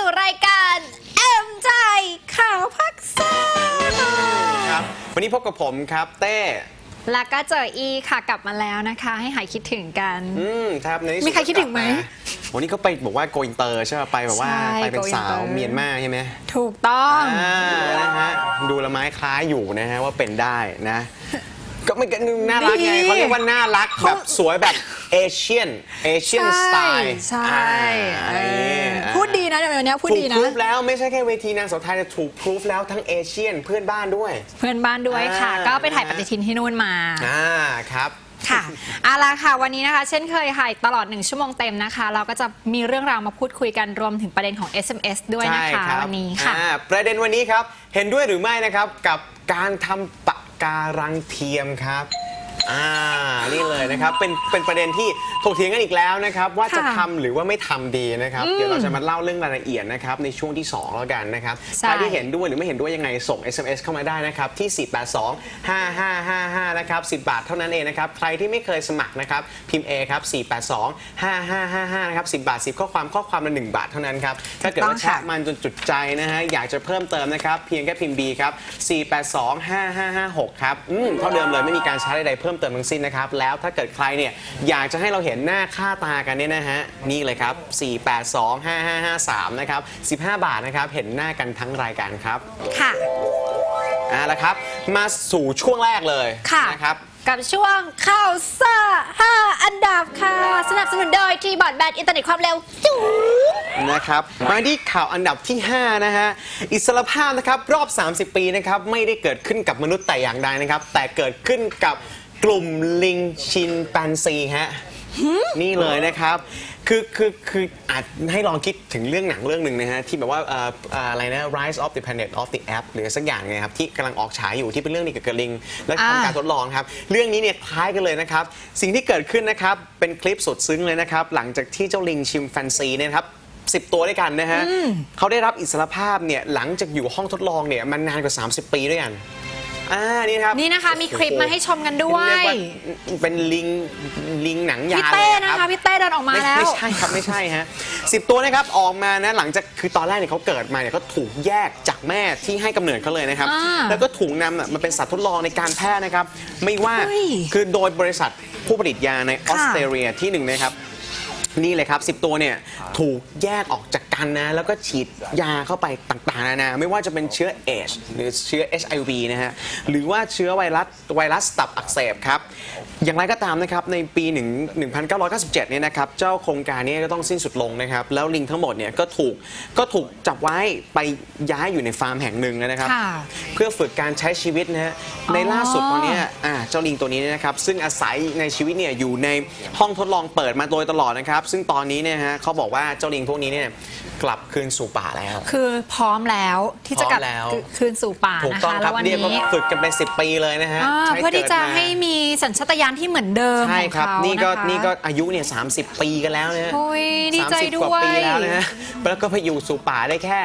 ผู้ชมเข้าสู่รายการเอ็มใจข่าวพักซ่าครับวันนี้พบกับผมครับเต้แล้วก็เจออีค่ะกลับมาแล้วนะคะ ให้หายคิดถึงกัน อืมครับในที่สุมีใครคิดถึงไหมกลับาวันนี้เขาไปบอกว่าโกอินเตอร์ใช่ไหมไปแบบว่าใช่ไปเป็น go สาว inter เมียนมาใช่ไหมถูกต้อง อ่านะฮะดูละไม้คล้ายอยู่นะฮะว่าเป็นได้นะ ก็ไม่กันน่ารักไงดีเขาเรียกว่าน่ารักแบบสวยแบบเอเชียนเอเชียนสไตล์ใช่อ่าเออะไรอย่างอเงี้ยพูดดี นะเดี๋ยวนี้พูดถูกดีพนะ รูฟแล้วไม่ใช่แค่เวทีนางสาวไทยแต่ถูกพรูฟแล้วทั้งเอเชียนเพื่อนบ้านด้วย เพื่อนบ้านด้วยค่ะ อ่า ก็ไปถ่ายปฏิทินที่นู่นมา อ่าครับ ค่ะเอาละค่ะ วันนี้นะคะ เช่นเคยค่ะตลอดหนึ่งชั่วโมงเต็มนะคะ เราก็จะมีเรื่องราวมาพูดคุยกันรวมถึงประเด็นของ SMS ด้วยนะใช่คะรับวันนี้ค่ะ อ่าประเด็นวันนี้ครับ เห็นด้วยหรือไม่นะครับกับการทำปะการังเทียมครับ อ่า นี่เลยนะครับ เป็น เป็นประเด็นที่ถกเถียงกันอีกแล้วนะครับ ว่าจะค่ะทำหรือว่าไม่ทำดีนะครับ เดี๋ยวเราจะมาเล่าเรื่องรายละเอียดนะครับ ในช่วงที่ 2 แล้วกันนะครับ ใช่ ใครที่เห็นด้วยหรือไม่เห็นด้วยยังไง ส่ง SMS เข้ามาได้นะครับ ที่ 482 5555 นะครับ 10 บาทเท่านั้นเองนะครับ ใครที่ไม่เคยสมัครนะครับ พิมพ์ A ครับ 482 5555 นะครับ 10 บาท 10 ข้อความ ข้อความละ1บาทเท่านั้นครับ ถ้าเกิดว่าถูกต้องค่ะแชทมันจนจุดใจนะฮะ อยากจะเพิ่มเติมนะครับ เพียงแค่พิมพ์ B ครับ 4825556 ครับ อืม เท่าเดิมเลยไม่มีการใช้ใดๆเพิ่มเติมทั้งสิ้นนะครับ แล้วถ้าเกิดใครเนี่ยอยากจะให้เราเห็นหน้าค่าตากันเนี่ยนะฮะนี่เลยครับ 4825553 นะครับ 15 บาทนะครับ เห็นหน้ากันทั้งรายการครับค่ะอ่าละครับ มาสู่ช่วงแรกเลยค่ะนะครับกับช่วงข่าวซ่า 5 อันดับค่ะ สนับสนุนโดยทีบอร์ดแบนอินเทอร์เน็ตความเร็วจู๊ดนะครับมาที่ข่าวอันดับที่ 5 นะฮะ อิสรภาพนะครับ รอบ 30 ปีนะครับ ไม่ได้เกิดขึ้นกับมนุษย์แต่อย่างใดนะครับ แต่เกิดขึ้นกับ กลุ่มลิงชินแปนซีฮะนี่เลยนะครับ คือคือคืออาจให้ลองคิดถึงเรื่องหนังเรื่องหนึ่งนะฮะ ที่แบบว่าเอ่อเอ่ออะไรนะ Rise of the Planet of the Apps หรือสักอย่างเนี่ยครับ ที่กำลังออกฉายอยู่ที่เป็นเรื่องนี้เกี่ยวกับลิง และอ่าทำการทดลองครับ เรื่องนี้เนี่ยคล้ายกันเลยนะครับ สิ่งที่เกิดขึ้นนะครับ เป็นคลิปสุดซึ้งเลยนะครับ หลังจากที่เจ้าลิงชิมแฟนซีเนี่ยนะครับ10ตัวด้วยกันนะฮะเขาได้รับอิสรภาพเนี่ยหลังจากอยู่ห้องทดลองเนี่ยมันนานกว่า 30 ปีด้วยกัน อ่านี่นะครับนี่นะคะมีคลิปมาให้ชมกันด้วยเรีกาเป็นลิงลิงหนังยางพี่เต้ลยนะรัคะบพี่เต้เดินออกมาไม่แล้วไม่ใช่ครับไม่ใช่ฮะสิบตัวนะครับออกมานะหลังจากคือตอนแรกเนี่ยเขาเกิดมาเนี่ยเขาถูกแยกจากแม่ที่ให้กำเนิดเขาเลยนะครับอ่าแล้วก็ถูกนำน่ะมาเป็นสัตว์ทดลองในการแพทย์นะครับ ไม่ว่าเฮ้ยคือโดยบริษัทผู้ผลิตยาในอค่ะอสเตรเลียที่หนึ่งนะครับ นี่เลยครับ 10 ตัวเนี่ยถูกแยกออกจากกันนะ แล้วก็ฉีดยาเข้าไปต่างๆนานาไม่ว่าจะเป็นเชื้อเอชหรือเชื้อ HIV นะฮะ หรือว่าเชื้อไวรัสไวรัสตับอักเสบครับ อย่างไรก็ตามนะครับ ในปีหนึ่ง1997 เนี่ยนะครับ เจ้าโครงการนี้ก็ต้องสิ้นสุดลงนะครับ แล้วลิงทั้งหมดเนี่ยก็ถูกก็ถูกจับไว้ไปย้ายอยู่ในฟาร์มแห่งหนึ่งนะครับค่ะเพื่อฝึกการใช้ชีวิตนะฮะในล่าสุดตอนเนี้ยอ่าเจ้าลิงตัวนี้เนยนะครับซึ่งอาศัยในชีวิตเนี่ยอยู่ในห้องทดลองเปิดมาโดยตลอดนะครับซึ่งตอนนี้เนี่ยฮะเขาบอกว่าเจ้าลิงพวกนี้เนี่ยกลับคืนสู่ป่าแล้ว คือพร้อมแล้วที่จะกลับพร้อมแล้ว คืนสู่ป่าถูกนะต้องคะคแล้รับววันเรียกว่านี้ฝึกกันเป็น10 ปีเลยนะฮะอ่าใช้เพื่อที่จะกิดมา ให้มีสัญชาตญาณที่เหมือนเดิมใช่ของครับ เขานี่ก็ะคะนี่ก็อายุเนี่ยสาปีกันแล้วนะฮะโอ้ยดีใจสามสิบด้วยกว่าปีแล้วนะฮะแล้วก็ไปอยู่สู่ป่าได้แค่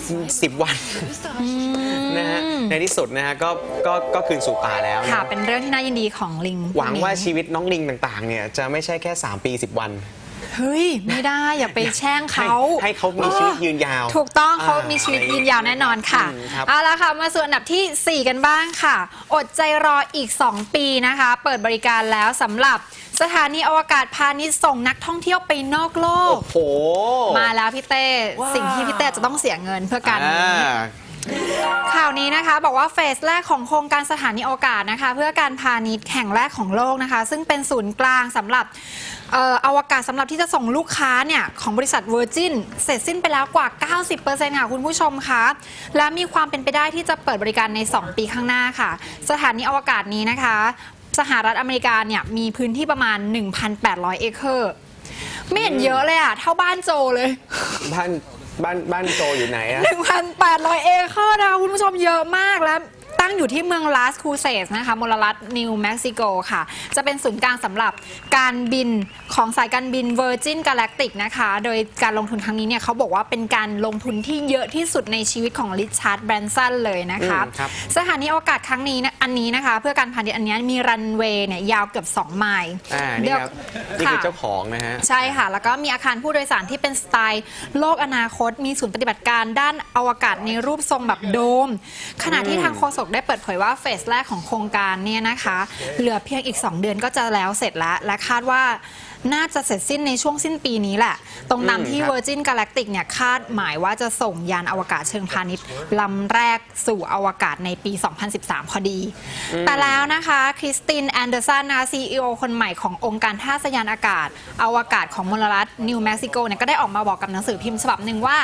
10 วันนะฮะ ในที่สุดนะฮะก็ก็ก็คืนสู่ป่าแล้วนะค่ะ เป็นเรื่องที่น่ายินดีของลิงหวังว่าพกนี้ชีวิตน้องลิงต่างๆ เนี่ยจะไม่ใช่แค่ 3 ปี 10 วัน เฮ้ย ไม่ได้อย่าไปแช่งเขาให้ให้เขามีชีวิตยืนยาวถูกต้องเขาอ่ามีมีชีวิตยืนยาวแน่นอนค่ะ อืมครับ เอาละค่ะ มาส่วนอันดับทีสี่4 กันบ้างค่ะ อดใจรออีก 2 ปีนะคะ เปิดบริการแล้วสำหรับสถานีอวกาศพาณิชย์ส่งนักท่องเที่ยวไปนอกโลก โอ้โหมาแล้วพี่เต้ว้าวสิ่งที่พี่เต้จะต้องเสียเงินเพื่อการนี้ อ่า ข่าวนี้นะคะบอกว่าเฟสแรกของโครงการสถานีอวกาศนะคะ เพื่อการพาณิชย์แห่งแรกของโลกนะคะ ซึ่งเป็นศูนย์กลางสำหรับเอ่ออวกาศสำหรับที่จะส่งลูกค้าเนี่ยของบริษัท Virgin เสร็จสิ้นไปแล้วกว่า 90%ค่ะคุณผู้ชมคะและมีความเป็นไปได้ที่จะเปิดบริการใน 2 ปีข้างหน้าค่ะ สถานีอวกาศนี้นะคะ สหรัฐอเมริกาเนี่ยมีพื้นที่ประมาณ 1,800 เอเคอร์ไม่เห็นเยอะเลยอะเท่าบ้านโจเลยบ้าน บ้านบ้านโจอยู่ไหนอะ 1,800 เอเคอร์นะคะคุณผู้ชมเยอะมากแล้ว ตั้งงอยู่ที่เมืองลาสคูเซสนะคะมลรัฐนิวเม็กซิโกค่ะ จะเป็นศูนย์กลางสำหรับการบินของสายการบิน Virgin Galactic นะคะ โดยการลงทุนครั้งนี้เนี่ยเขาบอกว่าเป็นการลงทุนที่เยอะที่สุดในชีวิตของริชาร์ดแบรนสันเลยนะคะอืมครับสถานีอวกาศครั้งนี้นะอันนี้นะคะ เพื่อการพาณิชย์อันนี้มีรันเวย์เนี่ยยาวเกือบ 2 ไมล์อ่านี่ครับนี่คือเจ้าของนะฮะ ใช่ค่ะ แล้วก็มีอาคารผู้โดยสารที่เป็นสไตล์โลกอนาคต มีศูนย์ปฏิบัติการด้านอวกาศในรูปทรงแบบโดม ขณะที่ทางโฆษกได้เปิดเผยว่าเฟสแรกของโครงการเนี่ยนะคะ เหลือเพียงอีก 2 เดือนก็จะแล้วเสร็จแล้ว และคาดว่าน่าจะเสร็จสิ้นในช่วงสิ้นปีนี้แหละ ตรงตามที่อืมครับ Virgin Galactic เนี่ยคาดหมายว่าจะส่งยานอวกาศเชิงพาณิชย์ลำแรกสู่อวกาศในปี 2013 พอดี แต่แล้วนะคะคริสตินแอนเดอร์สันนะคะ CEO คนใหม่ขององค์การท่าสยานอากาศ อวกาศของมลรัฐนิวเม็กซิโกเนี่ยก็ได้ออกมาบอกกับหนังสือพิมพ์ฉบับหนึ่งว่า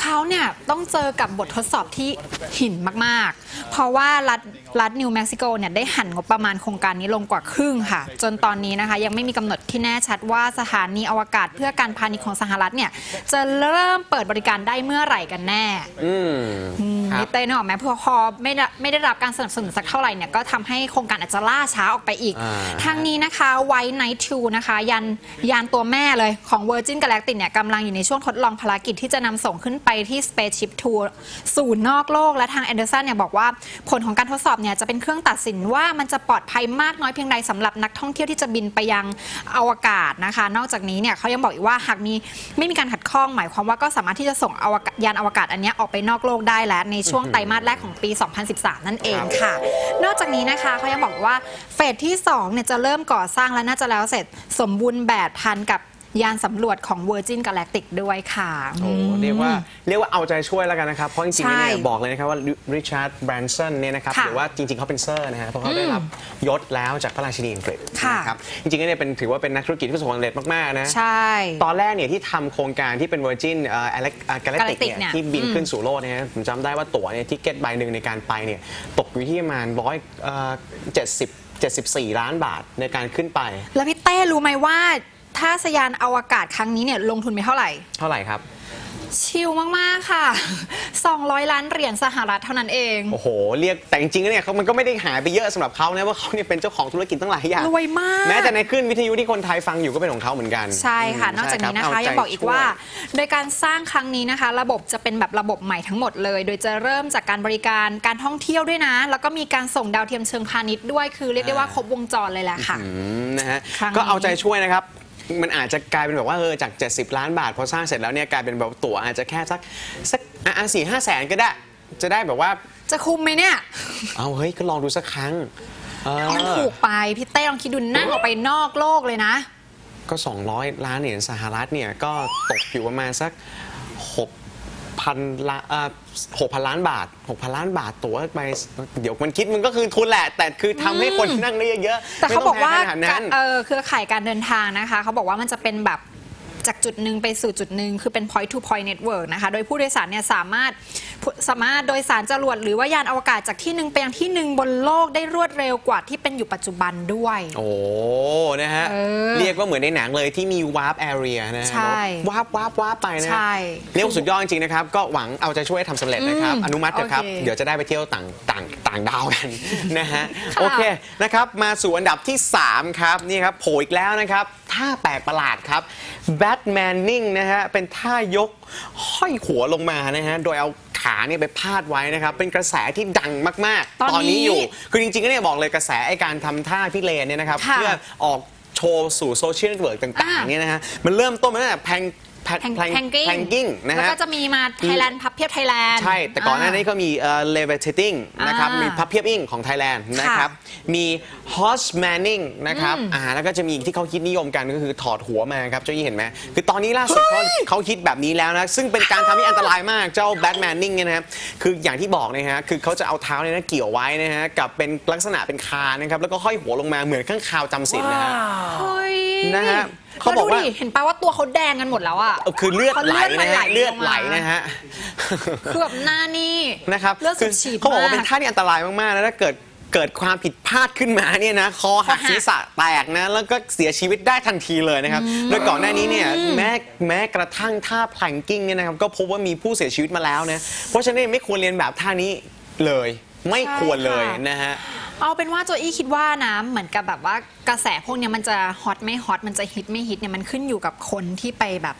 เขาเนี่ยต้องเจอกับบททดสอบที่หินมาก ๆ เพราะว่ารัฐ รัฐนิวเม็กซิโกเนี่ยได้หั่นงบประมาณโครงการนี้ลงกว่าครึ่งค่ะ จนตอนนี้นะคะ ยังไม่มีกำหนดที่แน่ชัดว่าสถานีอวกาศเพื่อการพาณิชย์ของสหรัฐเนี่ย จะเริ่มเปิดบริการได้เมื่อไหร่กันแน่อืมอืมครับนิเต้นึกออกไหมเพื่อพอไม่ได้ไม่ได้รับการสนับสนุนสักเท่าไหร่เนี่ยก็ทำให้โครงการอาจจะล่าช้าออกไปอีกอ่าทางนี้นะคะ White Knight 2นะคะยันยานตัวแม่เลยของ Virgin Galactic เนี่ยกำลังอยู่ในช่วงทดลองภารกิจที่จะนำส่งขึ้นไปที่ Spaceship Two สู่นอกโลกและทางแอนเดอร์สันเนี่ยบอกว่าผลของการทดสอบเนี่ยจะเป็นเครื่องตัดสินว่ามันจะปลอดภัยมากน้อยเพียงใดสำหรับนักท่องเที่ยวที่จะบินไปยังอวกาศนะคะ นอกจากนี้เนี่ยเขายังบอกอีกว่าหากมีไม่มีการขัดข้อง หมายความว่าก็สามารถที่จะส่งอวกาศยานอวกาศอันเนี้ยออกไปนอกโลกได้แล้วในช่วงไตรมาสแรกของปี 2013 นั่นเองค่ะ นอกจากนี้นะคะเขายังบอกว่าเฟสที่2เนี่ยจะเริ่มก่อสร้างและน่าจะแล้วเสร็จสมบูรณ์แบบทันกับ ยานสำรวจของ Virgin Galactic ด้วยค่ะ โอ้เรียกว่าเรียกว่าเอาใจช่วยแล้วกันนะครับ เพราะจริงๆใช่เนี่ยบอกเลยนะครับว่าริชาร์ดแบรนสันเนี่ยนะครับค่ะหรือว่าจริงๆเขาเป็นเซอร์นะฮะเพราะเขาได้รับยศแล้วจากพระราชินีอังกฤษค่ะนะครับจริงๆเนี่ยเป็นถือว่าเป็นนักธุรกิจที่ประสบความสำเร็จมากๆนะ ใช่ ตอนแรกเนี่ยที่ทำโครงการที่เป็น Virgin เอ่อ Galactic Galactic เนี่ยเนี่ยที่บินอืมขึ้นสู่โลกเนี่ยนะผมจำได้ว่าตั๋วเนี่ยทิเก็ตใบหนึ่งในการไปเนี่ยตกอยู่ที่ประมาณร้อยเจ็ดสิบเจ็ดสิบสี่ล้านบาทในการขึ้นไป แล้วพี่เต้รู้ไหมว่า ถ้าสยานอวกาศครั้งนี้เนี่ยลงทุนไปเท่าไหร่ เท่าไหร่ครับ ชิลมาก ๆ ค่ะ 200 ล้านเหรียญสหรัฐเท่านั้นเอง โอ้โห เรียกแต่จริงๆแล้วเนี่ยเขามันก็ไม่ได้หายไปเยอะสำหรับเขานะว่าเขาเนี่ยเป็นเจ้าของธุรกิจตั้งหลายอย่างรวยมาก แม้แต่ในคลื่นวิทยุที่คนไทยฟังอยู่ก็เป็นของเขาเหมือนกัน ใช่ค่ะมนอกจากนี้นะใช่คะรับยังบอกอีกว่าเใจโดยการสร้างครั้งนี้นะคะ ระบบจะเป็นแบบระบบใหม่ทั้งหมดเลย โดยจะเริ่มจากการบริการการท่องเที่ยวด้วยนะ แล้วก็มีการส่งดาวเทียมเชิงพาณิชย์ด้วย คือเรียกได้ว่าครบวงจรเลยแหละค่ะ อืมนะฮะครั้งนี้ ก็เอาใจช่วยนะครับ มันอาจจะกลายเป็นแบบว่าเออจาก 70 ล้านบาทพอสร้างเสร็จแล้วเนี่ยกลายเป็นแบบตั๋วอาจจะแค่สักสักอะสี่ห้าแสนก็ได้ จะได้แบบว่า จะคุ้มไหมเนี่ย เอาเฮ้ยก็ลองดูสักครั้งเออมันถูกไปพี่เต้ลองคิดดูนั่งออกไปนอกโลกเลยนะ ก็ 200 ล้านเหรียญสหรัฐเนี่ยก็ตกอยู่ประมาณสัก 6,000ล้านเอ่อ6,000ล้านบาท6,000ล้านบาทตั๋วไป เดี๋ยวมันคิดมันก็คือทุนแหละ แต่คือทำให้คนนั่งได้เยอะๆแต่เขาบอกว่าไม่ต้งแพงขนาดนั้นเออเครือข่ายการเดินทางนะคะ เขาบอกว่ามันจะเป็นแบบ จากจุดหนึ่งไปสู่จุดหนึ่งคือเป็น point to point network นะคะ โดยผู้โดยสารเนี่ยสามารถสามารถโดยสารจรวดหรือว่ายานอวกาศจากที่หนึ่งไปยังที่หนึ่งบนโลกได้รวดเร็วกว่าที่เป็นอยู่ปัจจุบันด้วย โอ้ นะฮะ เออ เรียกว่าเหมือนในหนังเลยที่มีวาร์ปแอเรียนะฮะใช่ วาร์ปวาร์ปวาร์ปไปนะใช่ เรียกว่าสุดยอดจริงๆนะครับ ก็หวังเอาใจช่วยให้ทำสำเร็จนะครับ อืมอนุมัติเถอะครับ โอเคเดี๋ยวจะได้ไปเที่ยวต่างต่างต่างดาวกัน นะฮะ ค่ะ โอเคนะครับ มาสู่อันดับที่ 3 ครับ นี่ครับโผล่อีกแล้วนะครับ ท่าแปลกประหลาดครับแบทแมนนิ่งนะฮะเป็นท่ายกห้อยหัวลงมานะฮะโดยเอาขาเนี่ยไปพาดไว้นะครับ เป็นกระแสที่ดังมากๆ ตอนนี้อยู่ คือจริงๆก็เนี่ยบอกเลยกระแสไอการทำท่าพี่เลนเนี่ยนะครับ ค่ะ เพื่อออกโชว์สู่โซเชียลเน็ตเวิร์กต่างอ่าๆเนี่ยนะฮะมันเริ่มต้นมาตั้งแต่แพง แพงแพงแพงแพงกิ้งแพงกิ้งนะแล้วฮะ ก็จะมีมาไทยแลนด์พับเพียบไทยแลนด์ใช่ แต่ก่อนหน้านี้ก็มีเอ่อ levitating นะครับ อ่ามีมีพับเพียบอิงของไทยแลนด์นะครับ มี horse manning นะครับ อ่า แล้วก็จะมีอีกที่เขาคิดนิยมกันก็คือถอดหัวมาครับ เจ้ายี่เห็นไหม คือตอนนี้ล่าสุดเขาเขาคิดแบบนี้แล้วนะ ซึ่งเป็นการทำที่อันตรายมาก เจ้า bat manning เนี่ยนะครับ คืออย่างที่บอกนะฮะ คือเขาจะเอาเท้าเนี่ยนะเกี่ยวไว้นะฮะ กับเป็นลักษณะเป็นคานนะครับ แล้วก็ห้อยหัวลงมาเหมือนข้างคาวจำศีลนะฮะ เฮ้ย นะฮะ เขาบอกว่าแล้วดูดิเห็นปะว่าตัวเขาแดงกันหมดแล้วอะเออคือเลือดไหลนะฮะเลือดไหลนะฮะคือแบบหน้านี่นะครับเลือดสูบฉีดเขาบอกว่ามเป็นท่าที่อันตรายมากๆนะถ้าเกิดเกิดความผิดพลาดขึ้นมาเนี่ยนะคอหักคอหักศีรษะแตกนะแล้วก็เสียชีวิตได้ทันทีเลยนะครับโดยก่อนหน้านี้เนี่ยแม้แม้กระทั่งท่าแพลงกิ้งเนี่ยนะครับก็พบว่ามีผู้เสียชีวิตมาแล้วนะเพราะฉะนั้นไม่ควรเรียนแบบท่านี้เลย ไม่ใช่ควรเลยค่ะนะฮะ เอาเป็นว่าโจอี้คิดว่านะเหมือนกับแบบว่ากระแสพวกเนี้ยมันจะฮอตไม่ฮอตมันจะฮิตไม่ฮิตเนี่ยมันขึ้นอยู่กับคนที่ไปแบบ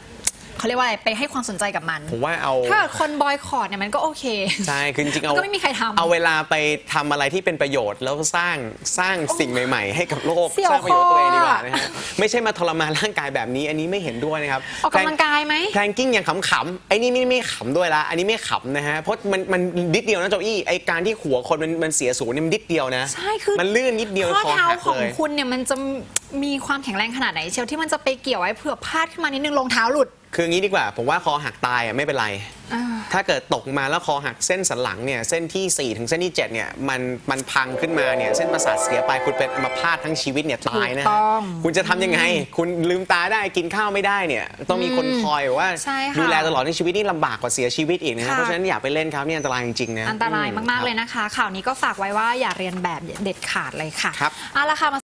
เขาเรียกว่าอะไรไปให้ความสนใจกับมัน ผมว่าเอาถ้าเกิดคนบอยคอรดเนี่ยมันก็โอเค ใช่คือจริงๆเอาก็ไม่มีใครทำเอาเวลาไปทำอะไรที่เป็นประโยชน์ แล้วก็สร้างสร้างสิ่งใหม่ ๆ ให้กับโลกเสี่ยวสร้างประโยชน์ตัวเองดีกว่าคอนะฮะไม่ใช่มาทรมานร่างกายแบบนี้ อันนี้ไม่เห็นด้วยนะครับออกกำลังกายไหม แพลงกิ้งอย่างขำๆไอ้นี่ไม่ไม่ขำด้วยละอันนี้ไม่ขำนะฮะเพราะมันมันนิดเดียวนะโจอี้ไอการที่หัวคนมันมันเสียศูนย์เนี่ยมันนิดเดียวนะใช่คือมันลื่นนิดเดียวข้อคอเท้าหักของเลย คุณเนี่ยมันจะมีความแข็งแรงขนาดไหน เชียวที่มันจะไปเกี่ยวไว้เผื่อพลาดขึ้นมานิดนึงรองเท้าหลุด คืองี้ดีกว่า ผมว่าคอหักตายอะไม่เป็นไร อ่า ถ้าเกิดตกมาแล้วคอหักเส้นสันหลังเนี่ยเส้นที่ 4 ถึงเส้นที่ 7 เนี่ยมันมันพังขึ้นมาเนี่ยเส้นประสาทเสียไปคุณเป็นอัมพาตทั้งชีวิตเนี่ยตายนะถูกต้องคุณจะทำยังไง คุณลืมตาได้กินข้าวไม่ได้เนี่ยต้องมีคนคอยว่า ใช่ค่ะดูแลตลอดทั้งชีวิตนี่ลำบากกว่าเสียชีวิตอีกนะฮะค่ะ เพราะฉะนั้นอย่าไปเล่นครับนี่อันตรายจริงๆนะอันตรายมาก ๆ เลยนะคะ ข่าวนี้ก็ฝากไว้ว่าอย่าเรียนแบบเด็ดขาดเลยค่ะครับ เอาละค่ะมา